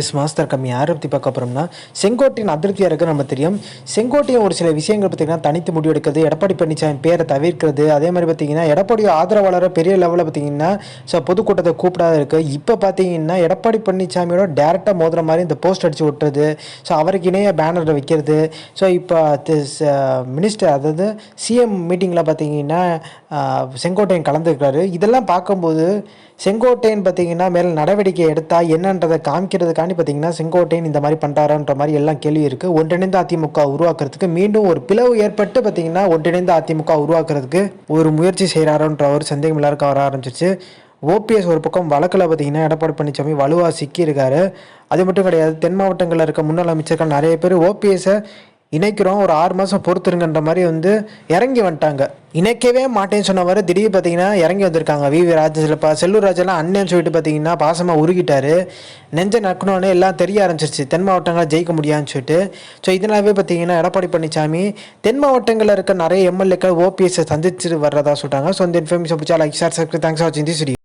Yes master கம்மி யாரை பற்றி பார்க்க போகிறோம்னா செங்கோட்டையின் அதிருப்தியாக இருக்க நம்ம தெரியும்? செங்கோட்டையின் ஒரு சில விஷயங்கள் பார்த்தீங்கன்னா தனித்து முடிவெடுக்கிறது எடப்பாடி பழனிசாமி பேரை தவிர்க்கிறது அதே மாதிரி பார்த்திங்கன்னா எடப்பாடி ஆதரவாளரை பெரிய லெவலில் பார்த்தீங்கன்னா ஸோ பொதுக்கூட்டத்தை கூப்பிடாத இருக்குது இப்போ பார்த்தீங்கன்னா எடப்பாடி பழனிசாமியோட டேரெக்டாக மோதுற மாதிரி இந்த போஸ்ட் அடித்து விட்டுறது ஸோ அவருக்கு இணைய பேனரில் வைக்கிறது. ஸோ இப்போ மினிஸ்டர் அதாவது சிஎம் மீட்டிங்கில் பார்த்தீங்கன்னா செங்கோட்டையன் கலந்துருக்காரு இதெல்லாம் பார்க்கும்போது செங்கோட்டையன் பார்த்தீங்கன்னா மேலே நடவடிக்கை எடுத்தால் என்னன்றதை காமிக்கிறதுக்காண்டி பார்த்தீங்கன்னா செங்கோட்டையன் இந்த மாதிரி பண்ணுறாருன்ற மாதிரி எல்லாம் கேள்வி இருக்குது ஒன்றிணைந்த அதிமுக உருவாக்குறதுக்கு மீண்டும் ஒரு பிளவு ஏற்பட்டு பார்த்தீங்கன்னா ஒன்றிணைந்த அதிமுக உருவாக்குறதுக்கு ஒரு முயற்சி செய்கிறாருன்ற ஒரு சந்தேகம் எல்லாருக்கும் வர ஆரம்பிச்சிருச்சு. ஓபிஎஸ் ஒரு பக்கம் வழக்கில் பார்த்தீங்கன்னா எடப்பாடி பழனிசாமி வலுவாக சிக்கியிருக்காரு. அது மட்டும் கிடையாது தென் மாவட்டங்களில் இருக்க முன்னாள் அமைச்சர்கள் நிறைய பேர் ஓபிஎஸ்ஸை இணைக்கிறோம் ஒரு ஆறு மாதம் பொறுத்துருங்கன்ற மாதிரி வந்து இறங்கி வந்துட்டாங்க. இணைக்கவே மாட்டேன்னு சொன்னவர் திடீர் பார்த்தீங்கன்னா இறங்கி வந்திருக்காங்க. வி. வி. ராஜசிலப்பா செல்லூர் ராஜெல்லாம் அண்ணன் சொல்லிட்டு பார்த்தீங்கன்னா பாசமாக உருகிட்டார். நெஞ்ச நக்கணும்னு எல்லாம் தெரிய ஆரம்பிச்சிருச்சு. தென் மாவட்டங்களில் ஜெயிக்க முடியாதுன்னு சொல்லிட்டு. ஸோ இதனாலவே பார்த்தீங்கன்னா எடப்பாடி பழனிசாமி தென் மாவட்டங்களில் இருக்க நிறைய எம்எல்ஏக்கள் ஓபிஎஸ்ஸை சந்திச்சு வர்றதா சொல்லிட்டாங்க. ஸோ இந்த இன்ஃபர்மேஷன் பிடிச்சா like share subscribe thanks for வாட்சிங் தி